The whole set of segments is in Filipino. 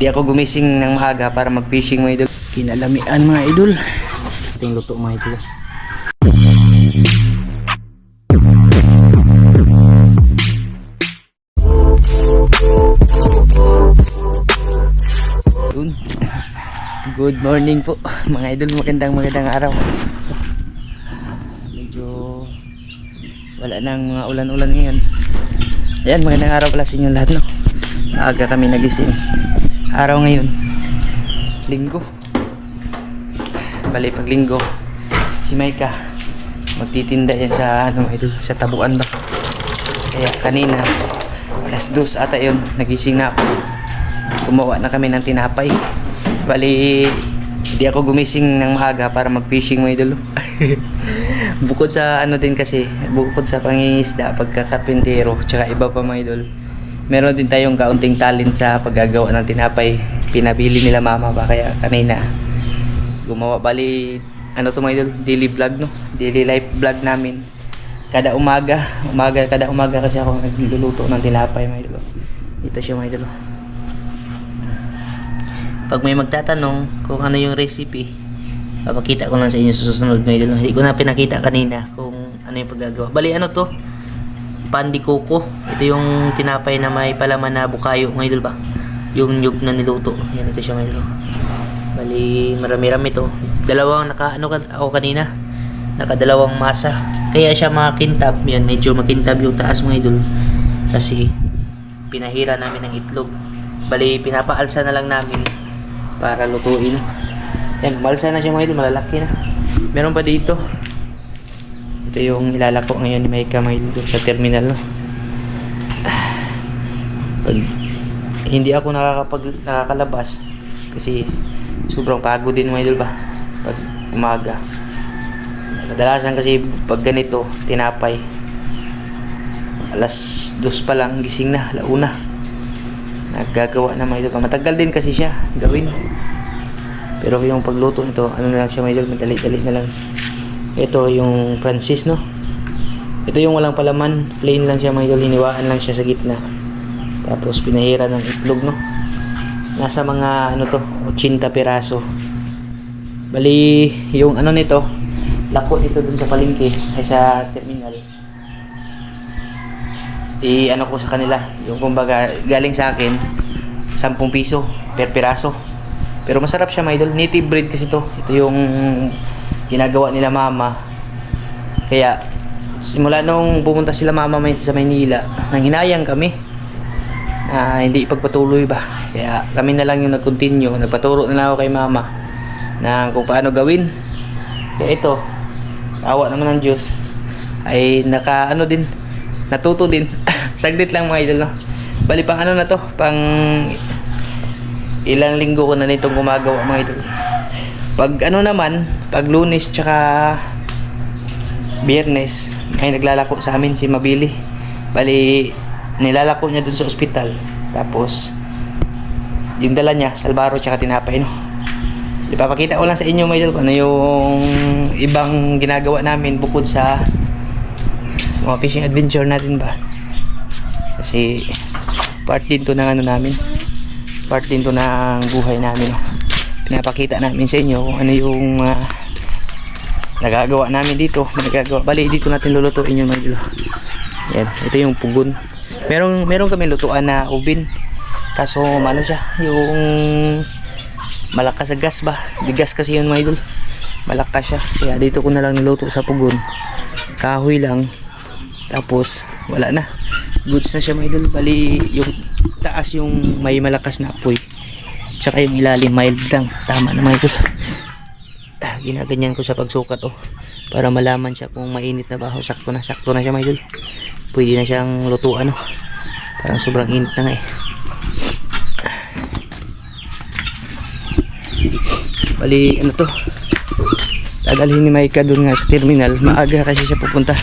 Hindi ako gumising ng maaga para mag-fishing mga idol. Kinalamian mga idol. Yung luto mga idol. Good morning po mga idol. Magandang magandang araw. Medyo wala nang mga ulan-ulan ngayon. Ayan, magandang araw pala sa inyo lahat no. Aga kami nagising. Araw ngayon. Linggo. Bali pag linggo. Si Maika magtitinda yan sa ano idol, sa tabuan ba. Kaya kanina alas dos ata yun nagising na ako gumawa na kami ng tinapay bali hindi ako gumising ng maaga para mag fishing mga idol bukod sa ano din kasi bukod sa pangingisda pagkakapintero tsaka iba pa mga idol meron din tayong kaunting talent sa paggagawa ng tinapay. Pinabili nila mama pa kaya kanina gumawa. Bali ano to mga idol? Daily vlog no? Daily life vlog namin. Kada umaga umaga kada umaga kasi ako nagluluto ng tinapay mga idol. Ito siya mga idol. Pag may magtatanong kung ano yung recipe papakita ko lang sa inyo sa susunod mga idol. Hindi ko na pinakita kanina kung ano yung paggagawa. Bali ano to pandi coco ito yung tinapay na may palaman na bukayo mga idol ba? Yung nyug na niluto. Yan ito siya mga idol. Bali marami-rami to. Dalawang naka ano ako kanina? Nakadalawang masa. Kaya siya makintab. Yan medyo makintab yung taas mga idol. Kasi pinahira namin ng itlog. Bali pinapaalsa na lang namin para lutuin. Yan malsa na siya mga idol. Malalaki na. Meron pa dito ito yung ilalako ngayon ni Maika mga idol dun sa terminal. No? pag hindi ako nakakapag nakakalabas kasi sobrang pagod din mga ba? Pag umaga. Kadalasan kasi pag ganito tinapay. Alas dos pa lang gising na launa naggagawa na mga matagal din kasi siya gawin. Pero yung pagluto nito ano na lang siya mga idol madali-dali na lang ito yung Francis no? Ito yung walang palaman. Plain lang siya mga idol. Hiniwaan lang siya sa gitna. Tapos pinahira ng itlog no? Nasa mga ano to 80 piraso. Bali yung ano nito lako dito dun sa palengke ay sa terminal. I ano ko sa kanila yung kumbaga galing sa akin 10 piso per piraso. Pero masarap siya mga idol. Native breed kasi to. Ito yung ginagawa nila mama. Kaya simula nung pumunta sila mama sa Maynila nang hinayang kami. Na hindi ipagpatuloy ba? Kaya kami na lang yung nag-continue. Nagpaturo na lang ako kay mama na kung paano gawin. Kaya ito awa naman ng Diyos ay naka ano din natuto din. Saglit lang mga idol no? Bali pang ano na to? Pang ilang linggo ko na nitong gumagawa mga idol pag ano naman pag lunes tsaka biyernes ay naglalako sa amin si Mabili. Bali nilalako niya dun sa ospital. Tapos yung dala niya salbaro tsaka tinapay no? Ipapakita ko lang sa inyo idol kung ano yung ibang ginagawa namin bukod sa mga fishing adventure natin ba? Kasi part din to ng ano namin. Part din to ng buhay namin no? Pinapakita namin sa inyo kung ano yung ah, nagagawa namin dito. Nagagawa bali dito natin lulutuin yung mga yan ito yung pugon. Merong meron kami lutuan na ubin. Kaso ano siya yung malakas sa gas ba? Bigas kasi yun mga malakas siya. Kaya dito ko na lang niluto sa pugon. Kahoy lang. Tapos wala na. Goods na siya mga bali yung taas yung may malakas na apoy tsaka yung ilalim mild lang. Tama na idol Ah, ginaganyan ko sa pagsukat oh. Para malaman siya kung mainit na ba. O sakto na sakto na siya idol pwede na siyang lutuan oh. Parang sobrang init na nga eh. Bali ano to? Dadalhin ni Maika dun nga sa terminal. Maaga kasi siya pupunta.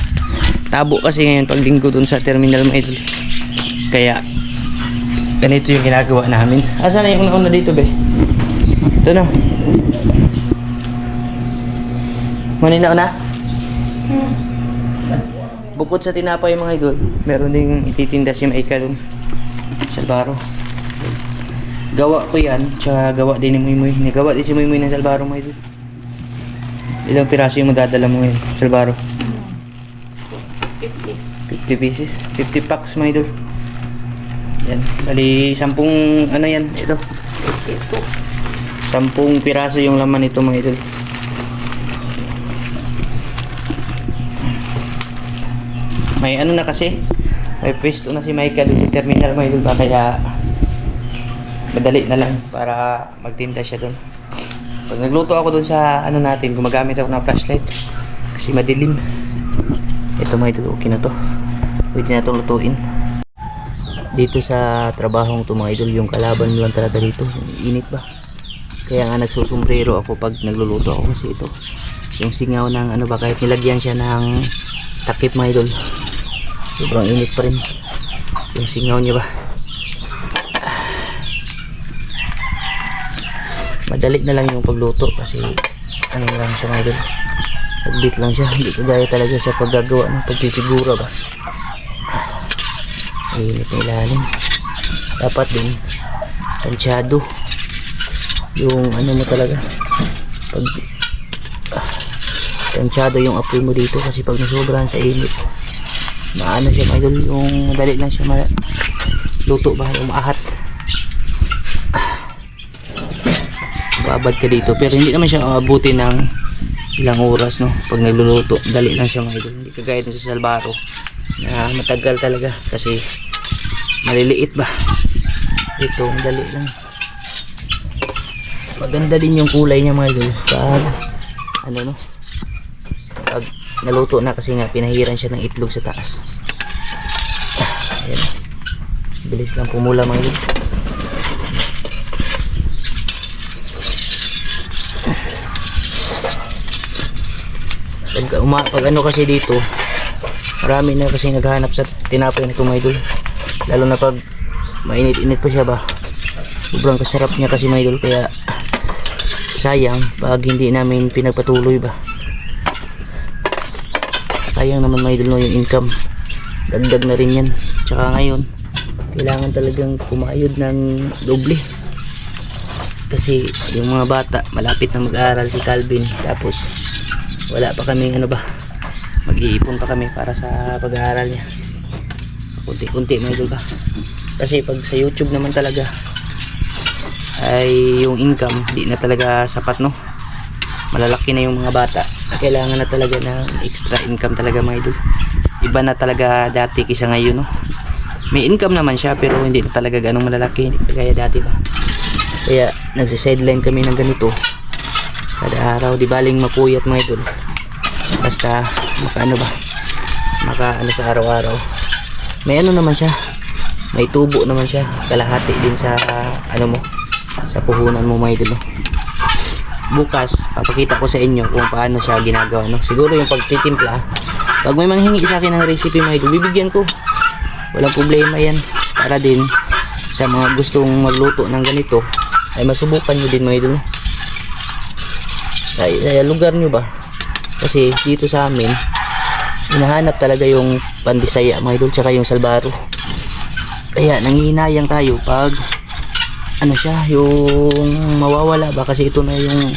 Tabo kasi ngayon pag linggo dun sa terminal idol kaya ganito yung ginagawa namin asa na yung nauna dito be ito na Manina na? Bukod sa tinapay mga idol, meron ding ititinda si dun. Salbaro. gawa ko yan, tsaka gawa din ni Muymoy. Nagawa din si Muymoy ng salbaro mo ito. Ilang piraso yung madadala mo ngayon, salbaro? 50. 50 pieces, 50 packs mga idol. Yan, bali 10 ano yan, ito. 10 piraso yung laman nito mga idol. May ano na kasi, may pwesto na si Michael sa terminal mga idol ba kaya madali na lang para magtinda siya doon. Pag nagluto ako doon sa ano natin, gumagamit ako ng flashlight kasi madilim. Ito mga idol, okay na to. Pwede na itong lutuin. Dito sa trabahong to mga idol, yung kalaban lang talaga dito. Init ba? Kaya nga nagsusumbrero ako pag nagluluto ako kasi ito. Yung singaw ng ano ba, kahit nilagyan siya ng takip mga idol. Sobrang init pa rin. Yung singaw niya ba? Madali na lang yung pagluto kasi ano lang siya mga idol. Saglit lang siya. Hindi kagaya talaga sa paggagawa ng pagpipigura ba. Init na ilalim. Dapat din tansyado. Yung ano mo talaga. Pag ah, tansyado yung apoy mo dito kasi pag nasobrahan sa init maano siya mga idol yung madali lang siya ma luto ba yung maahat babad ka dito pero hindi naman siya abuti ng ilang oras no pag nagluluto dali lang siya mga idol hindi kagaya dun sa salbaro na matagal talaga kasi maliliit ba? Ito ang dali lang. Maganda din yung kulay niya mga idol pag ano no? Pag naluto na kasi nga pinahiran siya ng itlog sa taas. Ayan. Bilis lang pumula mga idol pag, uma, pag ano kasi dito marami na kasi naghahanap sa tinapay na ito mga idol lalo na pag mainit-init pa siya ba? Sobrang kasarap niya kasi mga idol kaya sayang pag hindi namin pinagpatuloy ba? Sayang naman mga idol no, yung income. Dagdag na rin yan. Tsaka ngayon kailangan talagang kumayod ng doble. Kasi yung mga bata malapit na mag-aaral si Calvin tapos wala pa kami ano ba mag-iipon pa kami para sa pag-aaral niya kunti-kunti mga idol kasi pag sa YouTube naman talaga ay yung income di na talaga sapat no? Malalaki na yung mga bata. Kailangan na talaga ng extra income talaga mga idol. Iba na talaga dati kisa ngayon no? May income naman siya pero hindi na talaga ganong malalaki. Hindi kagaya dati ba? Kaya nagsi-sideline kami ng ganito. Kada araw di baling mapuyat mga idol. Basta maka ba? Maka ano sa araw-araw may ano naman siya. May tubo naman siya. Kalahati din sa ano mo sa puhunan mo idol no? bukas papakita ko sa inyo kung paano siya ginagawa no? siguro yung pagtitimpla pag may manghingi sa akin ng recipe idol bibigyan ko. Walang problema yan. Para din sa mga gustong magluto ng ganito ay masubukan nyo din mga idol sa lugar nyo ba? Kasi dito sa amin hinahanap talaga yung pandisaya mga idol tsaka yung salbaro. Kaya nangihinayang tayo pag ano siya yung mawawala. Ba kasi ito na yung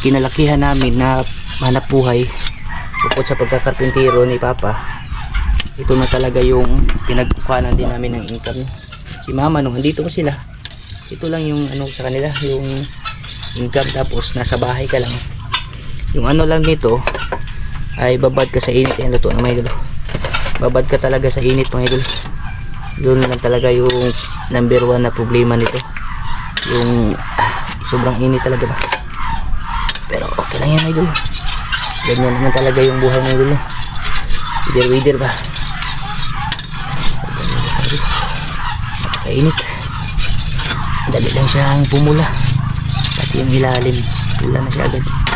kinalakihan namin na hanap buhay. Bukod sa pagkakarpintero ni Papa ito na talaga yung pinagkukanan din namin ng income. Si Mama no andito pa sila. Ito lang yung ano sa kanila yung income. Tapos nasa bahay ka lang. Yung ano lang nito ay babad ka sa init. Yan luto na mga idol. Babad ka talaga sa init mga idol. Yun lang talaga yung number one na problema nito. Yung ah, sobrang init talaga ba? Pero okay lang yan idol. Ganyan naman talaga yung buhay ng idol. Wider wider ba? Napakainit. Dali lang siyang pumula. Pati yung ilalim pula na siya agad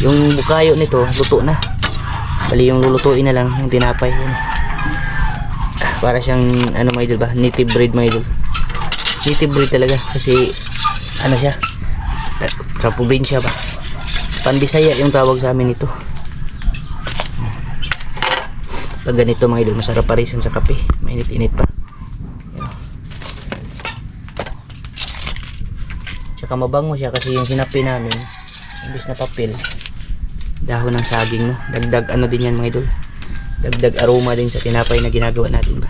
yung bukayo nito luto na. Bali yung lulutuin na lang yung tinapay yun. para siyang ano mga idol ba? Native breed mga idol. Native breed talaga kasi ano siya? Sa probinsya ba? Pandisaya yung tawag sa amin ito pag ganito mga idol masarap parisan sa kape. Mainit-init pa. Tsaka mabango siya kasi yung sinapi namin, imbis na papel, dahon ng saging, no? Dagdag ano din yan mga idol. Dagdag aroma din sa tinapay na ginagawa natin ba.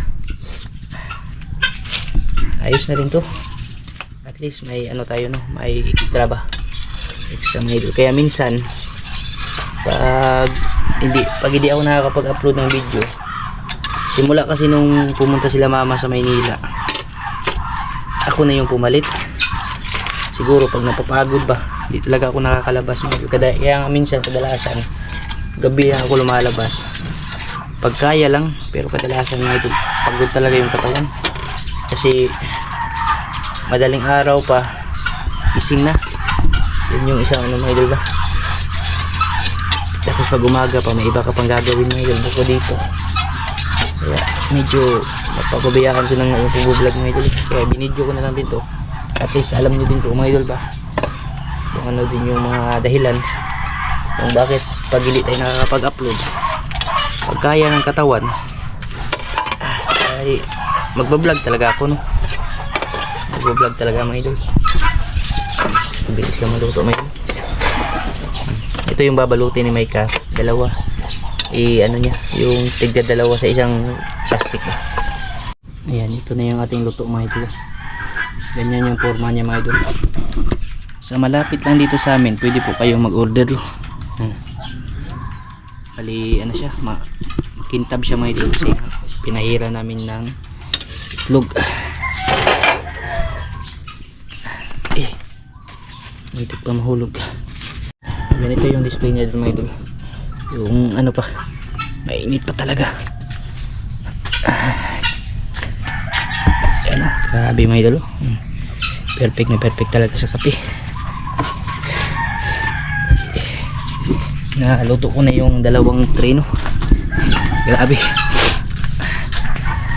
Ayos na rin to. At least may ano tayo no, may extra ba. Extra mga idol. Kaya minsan, pag hindi, pag hindi ako nakakapag-upload ng video, simula kasi nung pumunta sila mama sa Maynila, ako na yung pumalit. Siguro pag napapagod ba, hindi talaga ako nakakalabas. Kaya nga minsan kadalasan, gabi lang ako lumalabas. Pag kaya lang, pero kadalasan nga ito, pagod talaga yung katawan. Kasi madaling araw pa, gising na. Yun yung isang ano mga ba. Tapos pag umaga pa, may iba ka pang gagawin mga idol. Bako dito. Kaya medyo napapabayaan ko ng pag-vlog mga idol. Kaya binidyo ko na lang din to. At least alam nyo din to mga idol ba. Kung ano din yung mga dahilan kung bakit pag hindi tayo nakakapag-upload. Pag kaya ng katawan, ay magbablog talaga ako no. Magbablog talaga mga idol. Bilis lang maluto idol. Ito yung babalutin ni Maika. Dalawa. I ano niya, yung tigda dalawa sa isang plastic. Ayan, ito na yung ating luto mga idol. Ganyan yung forma niya mga idol. Sa malapit lang dito sa amin, pwede po kayong mag-order. Hmm. Bali, ano siya, ma makintab siya mga idol kasi pinahira namin ng itlog. Eh, hindi pa mahulog. Ganito yung display niya dun mga idol. Yung ano pa, mainit pa talaga. Ayan o, grabe mga idol. Hmm. Perfect na perfect talaga sa kape. Naluto ko na yung dalawang tray no. Grabe.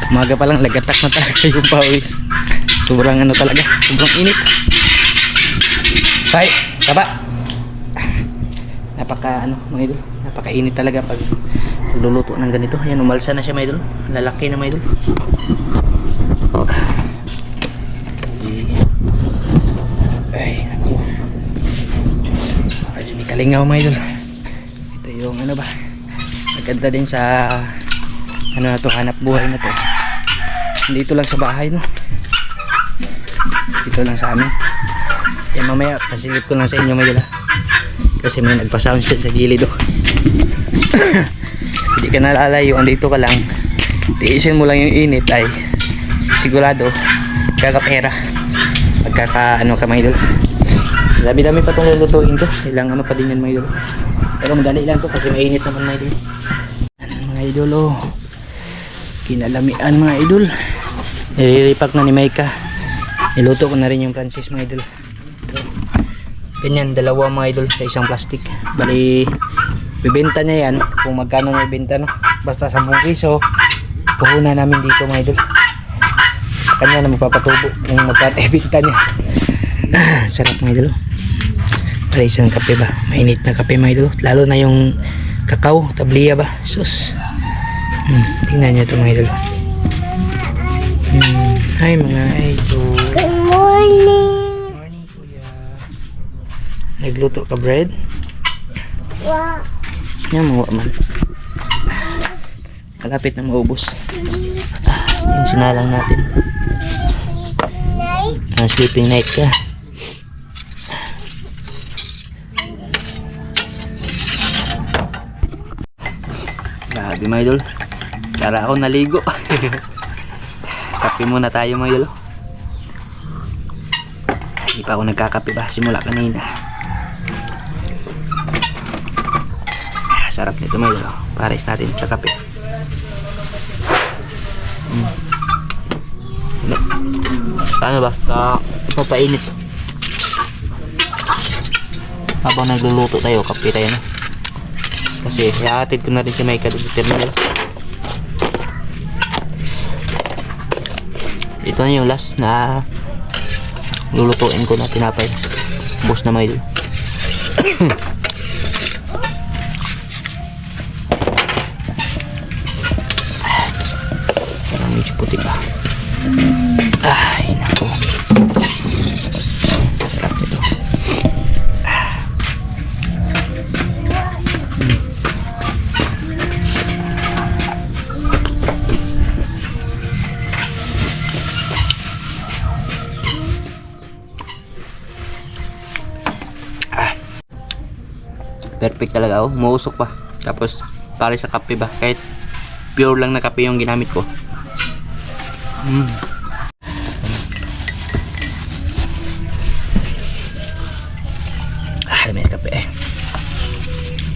Umaga pa lang lagatak na talaga yung pawis. Sobrang ano talaga, sobrang init. Tay, taba. Napaka ano, mga idol, napakainit talaga pag pagluluto ng ganito. Ayan, umalsa na siya mga idol. Lalaki na mga idol. Ay, naku. Medyo may kalingaw mga idol. Yung ano ba, maganda din sa ano na to, hanap buhay na to. Dito lang sa bahay no. Dito lang sa amin. Kaya mamaya, pasilip ko lang sa inyo ha. Kasi may nagpa-sound set sa gilid oh. Hindi ka nalalayo, andito ka lang. Tiisin mo lang yung init ay sigurado kakapera. Pagkaka ano ka mga. Dami-dami pa itong lulutuin ko. Ilang ano pa din yan mga idol. Pero madali lang to kasi mainit naman mga idol. Ano mga idol oh. Kinalamian mga idol. Nililipak na ni Maika. Niluto ko na rin yung Francis mga idol. Ito. Ganyan, dalawa mga idol sa isang plastic. Bali, bibenta niya yan kung magkano na ibenta no. Basta 10 piso, puhunan namin dito mga idol. Sa kanya na magpapatubo kung magkano ibenta niya. Sarap mga idol. Para isang kape ba? Mainit na kape mga idol. Lalo na yung kakao, tabliya ba? Sus. Hmm, tingnan nyo ito mga idol. Hmm, hi mga idol. Good morning. Morning kuya. Nagluto ka bread? Wow. Yan mo man. Malapit na maubos. Ah, yung sinalang natin. Ang sleeping night ka. Grabe mga idol. Tara ako naligo. Kape muna tayo mga idol. Hindi pa ako nagkakape ba? Simula kanina. Ah, Sarap nito mga idol. Pares natin sa kape. Mm. Paano ba? Ka papainit. Habang nagluluto tayo, kape tayo na. Kasi ihahatid ko na rin si Micah doon sa terminal. Ito na yung last na lulutuin ko na tinapay. Bus na may Perfect talaga oh. Muusok pa. Tapos, pare sa kape ba? Kahit pure lang na kape yung ginamit ko. Mm. Ah, may kape eh.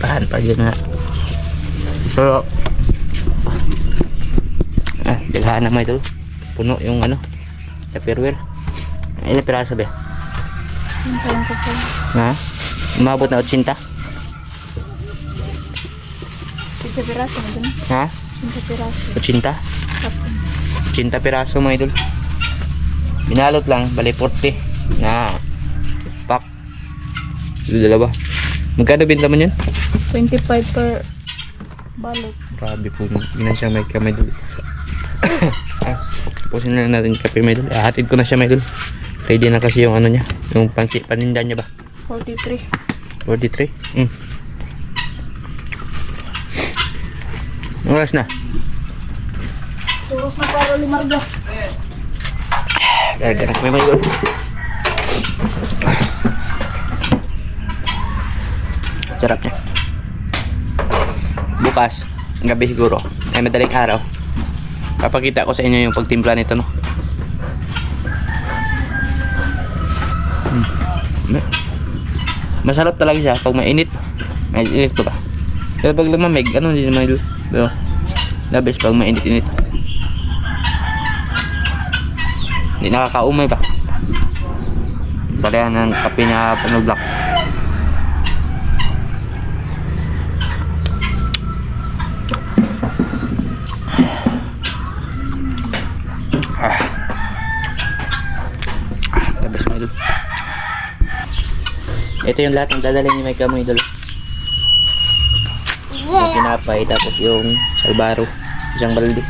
Pahan pa yun nga. Pero, ah, bilhaan naman ito. Puno yung ano, tupperware. Ilang piraso ba? Yung parang ko po. Ha? Umabot na 80? Isa piraso na dun. Ha? Isa piraso. 80? Tapos, 80 piraso mga idol. Binalot lang, bali 40 na pack. Ito dalawa. Magkano binta mo yun? 25 per balot. Grabe po. Ginan siya may kamay dul. ah, pusin na natin yung kape may dul. Ahatid ko na siya may dul. Ready na kasi yung ano niya. Yung paninda niya ba? 43. 43? Mm. Oras na? Turos na para lumarga. Gagana kami may dul. Sarap niya. Bukas, gabi siguro, ay madaling araw. Papakita ko sa inyo yung pagtimpla nito, no? Hmm. Ma- Masarap talaga siya pag mainit. May init ko ba? Pero pag lumamig, ano din naman yun? Pero, labis pag mainit-init. Hindi nakakaumay ba? Pareha ng kape na. Ah. Ah, labis mo idol. Ito yung lahat ng dadalhin ni Mike mo idol. Tinapay tapos yung salbaro. Isang balde.